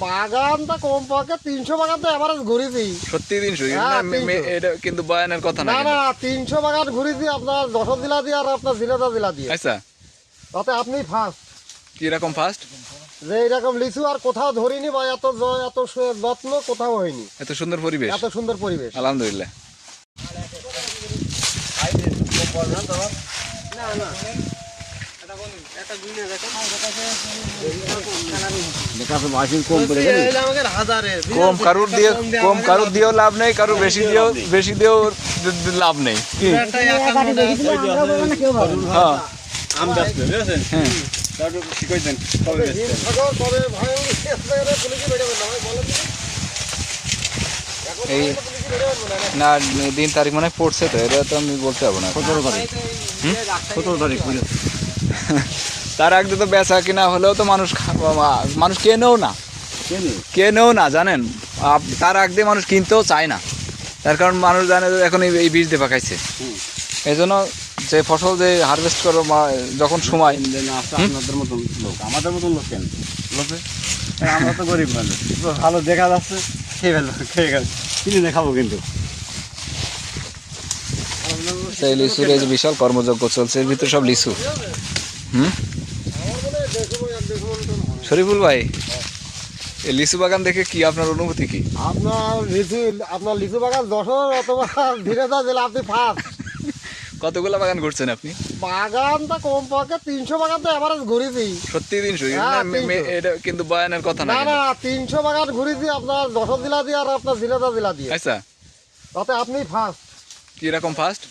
বাগানটা কম পক্ষে তিনশো বাগান তো এভারেজ ঘুরেছি। সত্যি তিনশো? হ্যাঁ, না, মে- মে- 300 এটা কিন্তু বয়ানের কথা না না। না তিনশো বাগান ঘুরেছি আপনার যশোর জেলা দিয়ে আর আপনার জেলা দিয়ে আচ্ছা। তাতে আপনি ফার্স্ট কীরকম ফার্স্ট যে এইরকম লিচু আর কোথাও ধরিনি বা এত এত যত্ন কোথাও হয়নি। এত সুন্দর পরিবেশ। এত সুন্দর পরিবেশ। আলহামদুলিল্লাহ। কম কারুর দিয়ে কম কারুর দিয়েও লাভ নেই কারুর বেশি দিয়েও বেশি দিয়েও লাভ নেই। কি? হ্যাঁ। হ্যাঁ। এই না, দিন তারিখ মানে পড়ছে তো এটা তো আমি বলতে পারব না সতেরো তারিখ। সতেরো তারিখ তার আগে তো বেচা কিনা হলেও তো মানুষ মানুষ কেনেও না। কেনে কেনেও না জানেন? তার আগ দিয়ে মানুষ কিনতেও চায় না। তার কারণ মানুষ জানে যে এখন এই- বীজ দিয়ে পাকাইছে। এই জন্য যে ফসল যে হারভেস্ট করো যখন সময় আপনাদের মতন লোক। আমাদের মতন লোক কেন? লোকে? আমরা তো গরিব মানুষ। ভালো দেখা যাচ্ছে খেয়ে ফেলব খেয়ে গেল। কিনে খাব কিন্তু। সেই লিচুর এই যে বিশাল কর্মযজ্ঞ চলছে এর ভিতরে সব লিচু। হুম? শরীফুল ভাই এই লিচু বাগান দেখে কি আপনার অনুভূতি কি? আপনার লিচু আপনার লিচু বাগান যশোর অথবা ধীরেদা জেলা আপনি ফার্স্ট কতগুলো বাগান ঘুরছেন আপনি? বাগানটা কম পক্ষে তিনশো বাগান তো এভারেজ ঘুরেছি। সত্যি তিনশো? হ্যাঁ, 300 এটা কিন্তু বয়ানের কথা না না তিনশো বাগান ঘুরেছি আপনার যশোর জেলা দিয়ে আর আপনার জিনেদা জেলা দিয়ে। আচ্ছা। তাতে আপনি ফার্স্ট কীরকম ফার্স্ট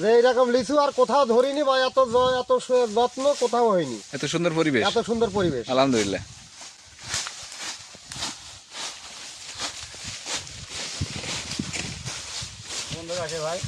যে এইরকম লিচু আর কোথাও ধরিনি বা এত এত যত্ন কোথাও হয়নি। এত সুন্দর পরিবেশ। এত সুন্দর পরিবেশ। আলহামদুলিল্লাহ। বন্ধুরা আছে ভাই।